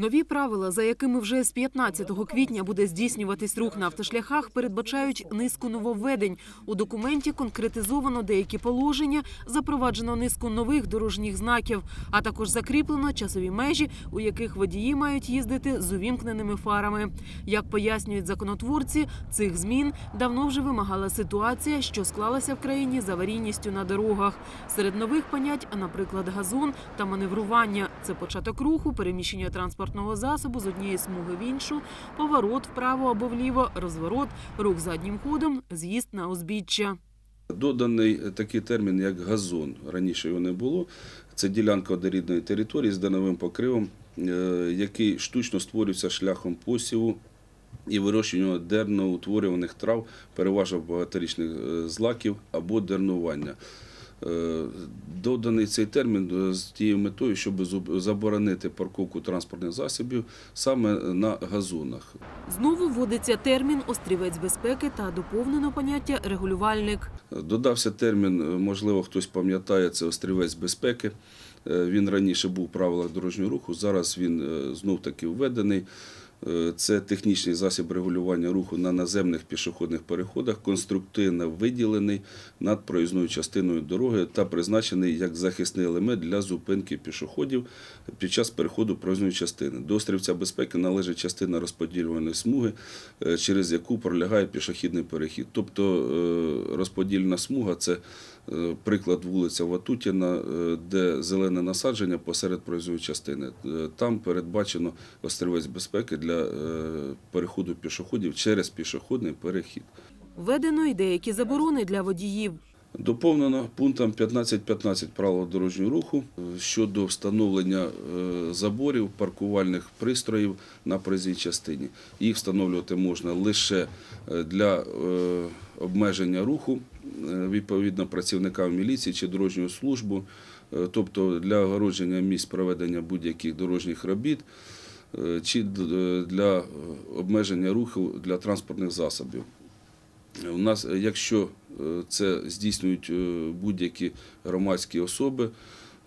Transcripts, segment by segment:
Нові правила, за якими вже з 15 квітня буде здійснюватись рух на автошляхах, передбачають низку нововведень. У документі конкретизовано деякі положення, запроваджено низку нових дорожніх знаків, а також закріплено часові межі, у яких водії мають їздити з увімкненими фарами. Як пояснюють законотворці, цих змін давно вже вимагала ситуація, що склалася в країні з аварійністю на дорогах. Серед нових понять, наприклад, газон та маневрування це початок руху, переміщення транспортного засобу з однієї смуги в іншу, поворот вправо або вліво, розворот, рух заднім ходом, з'їзд на узбіччя. Доданий такий термін, як газон. Раніше його не було. Це ділянка однорідної території з дановим покривом, е, який штучно створюється шляхом посіву і вирощування дерноутворюваних трав, переважно багаторічних е, злаків або дернування. Е, Доданий цей термін е, з тією метою, щоб заборонити парковку транспортних засобів саме на газонах. Знову вводиться термін острівець безпеки та доповнено поняття регулювальник. Додався термін, е, можливо, хтось пам'ятає, це острівець безпеки. Він раніше був в правилах дорожнього руху, зараз він знов таки введений. Е, Це технічний засіб регулювання руху на наземних пішохідних переходах, конструктивно виділений над проїзною частиною дороги та призначений як захисний елемент для зупинки пішоходів під час переходу проїзної частини. До острівця безпеки належить частина розподілюваної смуги, е, через яку пролягає пішохідний перехід. Тобто е, розподільна смуга це приклад вулиця Ватутіна, де зелене насадження посеред проїзної частини. Там передбачено острівець безпеки для е, переходу пішоходів через пішохідний перехід. Введено й деякі заборони для водіїв. Доповнено пунктом 15.15 правил дорожнього руху е, щодо встановлення е, заборів паркувальних пристроїв на проїзній частині. Їх встановлювати можна лише для обмеження руху відповідно працівникам міліції чи дорожньої служби, тобто для огородження місць проведення будь-яких дорожніх робіт чи для е, обмеження руху для транспортних засобів. У нас, е, якщо е, це здійснюють е, будь-які громадські особи,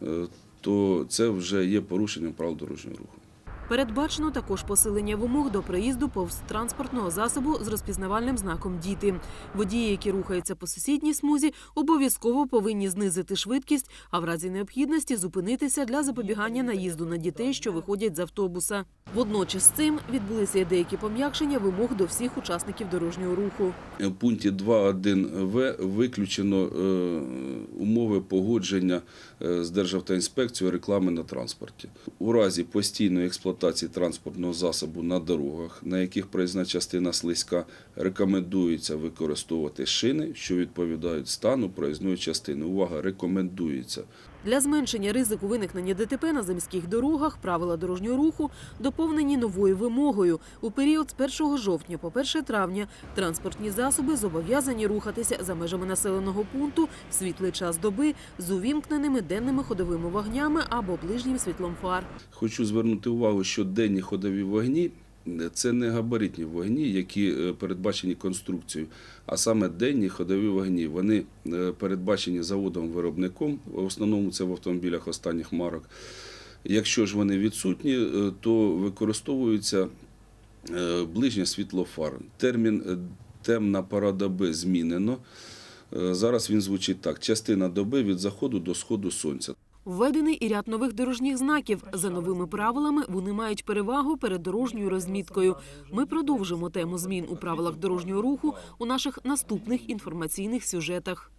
е, то це вже є порушенням правил дорожнього руху. Передбачено також посилення вимог до проїзду повз транспортного засобу з розпізнавальним знаком діти. Водії, які рухаються по сусідній смузі, обов'язково повинні знизити швидкість, а в разі необхідності зупинитися для запобігання наїзду на дітей, що виходять з автобуса. Водночас з цим відбулися й деякі пом'якшення вимог до всіх учасників дорожнього руху. В пункті 2.1в виключено е, умови погодження е, з Державтоінспекцією реклами на транспорті. У разі постійної експлуатації транспортного засобу на дорогах, на яких проїзна частина слизька, рекомендується використовувати шини, що відповідають стану проїзної частини. Увага, рекомендується. Для зменшення ризику виникнення ДТП на заміських дорогах правила дорожнього руху доповнені новою вимогою. У період з 1 жовтня по 1 травня транспортні засоби зобов'язані рухатися за межами населеного пункту в світлий час доби з увімкненими денними ходовими вогнями або ближнім світлом фар. Хочу звернути увагу, що денні ходові вогні це не габаритні вогні, які е, передбачені конструкцією, а саме денні ходові вогні. Вони е, передбачені заводом-виробником, в основному це в автомобілях останніх марок. Якщо ж вони відсутні, е, то використовується ближнє світло фар. Термін темна пора доби змінено. Зараз він звучить так: частина доби від заходу до сходу сонця. Введений і ряд нових дорожніх знаків. За новими правилами вони мають перевагу перед дорожньою розміткою. Ми продовжимо тему змін у правилах дорожнього руху у наших наступних інформаційних сюжетах.